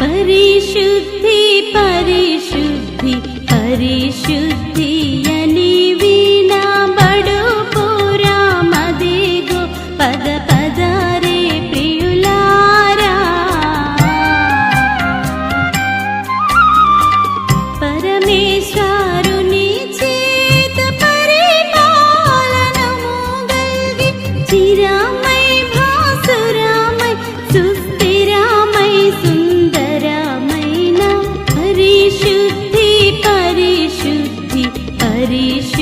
పరిశుద్ధి పరిశుద్ధి పరిశుద్ధి అని వినబడు పురా మదిగో పద పద రే ప్రియులారా పరమేశ్వరుని చేత పరిపాలనము గల్గి చిరామై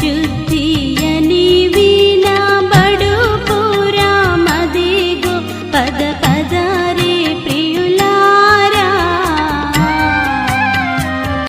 去。